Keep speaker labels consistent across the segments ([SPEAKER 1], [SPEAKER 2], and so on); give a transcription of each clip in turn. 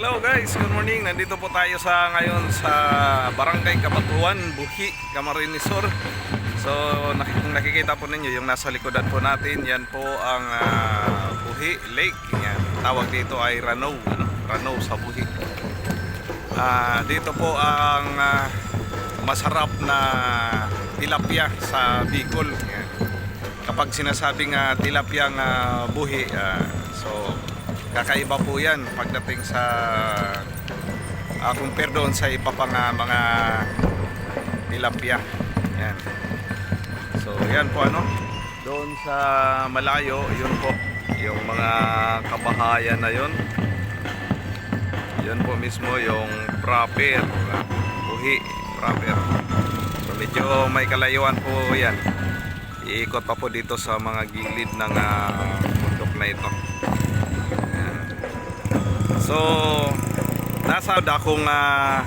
[SPEAKER 1] Hello guys, good morning. Nandito po tayo sa ngayon sa Barangay Kabatuan, Buhi, Camarines Sur. So nakik nakikita po ninyo yung nasa likodan po natin, yan po ang ah, Buhi Lake. Yan. Tawag dito ay Rano, ano? Rano sa Buhi. Ah, dito po ang ah, masarap na tilapia sa Bicol. Yan. Kapag sinasabing uh, tilapia ng buhi, ah, so kakaiba po yan pagdating sa uh, compare doon sa iba pang ah, mga tilapia. Yan. So yan po ano, doon sa malayo, yun po, yung mga kabahayan na yun. Yun po mismo yung proper, buhi, proper. So medyo may kalayuan po yan. Iikot pa po dito sa mga gilid ng ah, bundok na ito. So, nasa dakong ah,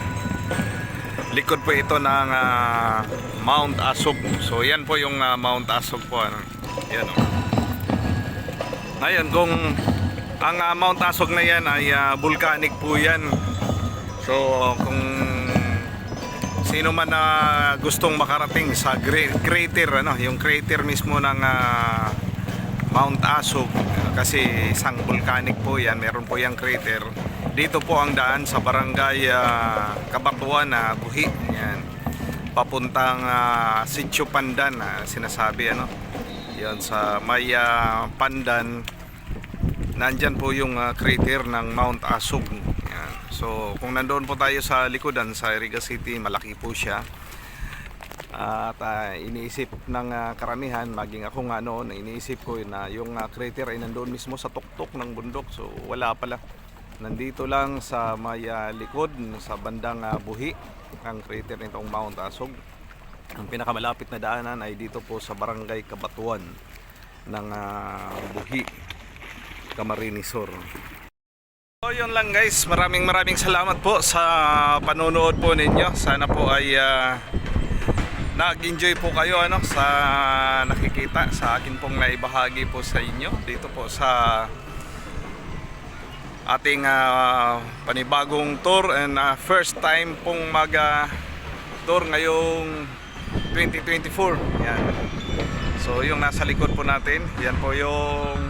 [SPEAKER 1] likod po ito ng ah, Mount Asog. So, yan po yung ah, Mount Asog po. Ano. Yan o. Ngayon, kung ang ah, Mount Asog na yan ay ah, volcanic po yan. So, kung sino man na gustong makarating sa crater ano yung crater mismo ng ah, Mount Asog kasi isang volcanic po yan meron po yung crater dito po ang daan sa barangay ah, Kabatuan na Buhi yan papuntang uh, Sitio Pandan na sinasabi ano yan sa may ah, Pandan nandyan po yung ah, crater ng Mount Asog. Yan. So, kung nandoon po tayo sa likodan sa Riga City, malaki po siya. At ah, iniisip ng ah, karamihan, maging ako nga noon, iniisip ko na yung ah, crater ay nandoon mismo sa tuktok ng bundok. So, wala pala. Nandito lang sa may ah, likod, sa bandang ah, buhi, ang crater nitong Mount Asog. Ang pinakamalapit na daanan ay dito po sa Barangay Kabatuan ng ah, Buhi, Camarines Sur. So yun lang guys, maraming maraming salamat po sa panonood po ninyo. Sana po ay ah, nag-enjoy po kayo ano sa nakikita sa akin pong naibahagi po sa inyo dito po sa ating ah, panibagong tour and ah, first time pong mag ah, tour ngayong 2024. Yan. So yung nasa likod po natin, yan po yung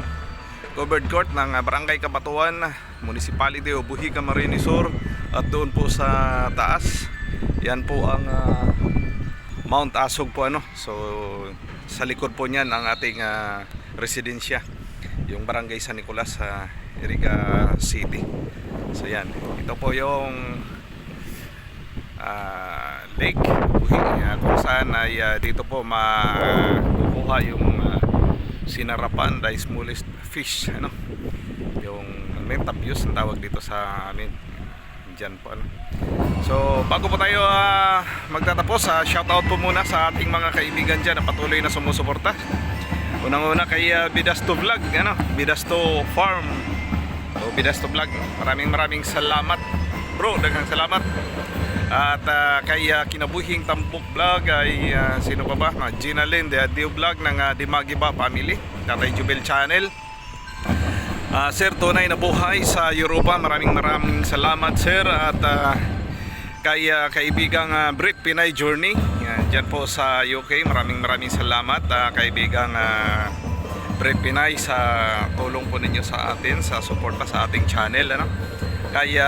[SPEAKER 1] covered court ng Barangay Kabatuan, Municipality of Buhi, Camarines Sur at doon po sa taas yan po ang ah, Mount Asog po ano. So sa likod po niyan ang ating ah, residensya yung Barangay San Nicolas sa Iriga City. So yan. Ito po yung ah, lake. Ah, kung saan ay ah, dito po makukuha yung ah, sinarapan the smallest fish ano. Yung mentapius ang tawag dito sa amin. Dyan po ano so bago po tayo ah, magtatapos uh, shout out po muna sa ating mga kaibigan dyan na patuloy na sumusuporta unang una kay ah, Bidasto Vlog ano Bidasto Farm o Bidasto Vlog maraming maraming salamat bro daghang salamat at ah, kay ah, Kinabuhing Tampok Vlog ay ah, sino pa ba? Ah, Gina Lynn, the Dio Vlog ng uh, Dimagiba Family, Tatay Jubel Channel. Ah, sir, tunay na buhay sa Europa. Maraming maraming salamat sir at ah, kay ah, kaibigang uh, Brit Pinay Journey. Yan, dyan po sa UK. Maraming maraming salamat ah, kaibigang uh, Brit Pinay sa tulong po ninyo sa atin, sa suporta sa ating channel. Ano? Kaya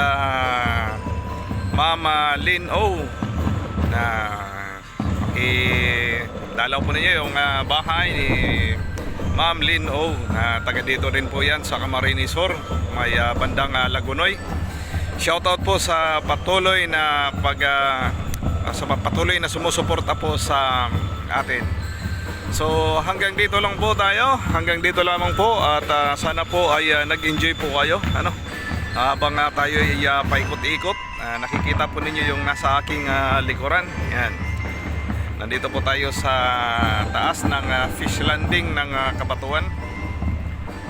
[SPEAKER 1] Mama Lynn O na dalaw po ninyo yung ah, bahay ni Ma'am Lynn O na taga dito rin po yan sa Camarines Sur may ah, bandang ah, Lagunoy shoutout po sa patuloy na pag ah, sa patuloy na sumusuporta po sa atin. So hanggang dito lang po tayo. Hanggang dito lamang po at ah, sana po ay ah, nag-enjoy po kayo ano? Habang ah, tayo ay ah, paikot-ikot ah, nakikita po ninyo yung nasa aking ah, likuran. Yan. Nandito po tayo sa taas ng ah, fish landing ng ah, Kabatuan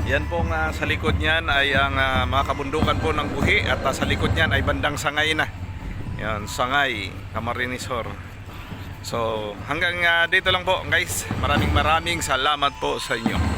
[SPEAKER 1] yan pong ah, sa likod niyan ay ang ah, mga kabundukan po ng buhi at ah, sa likod niyan ay bandang sangay na. Yan sangay Camarines Sur so hanggang ah, dito lang po guys. Maraming maraming salamat po sa inyo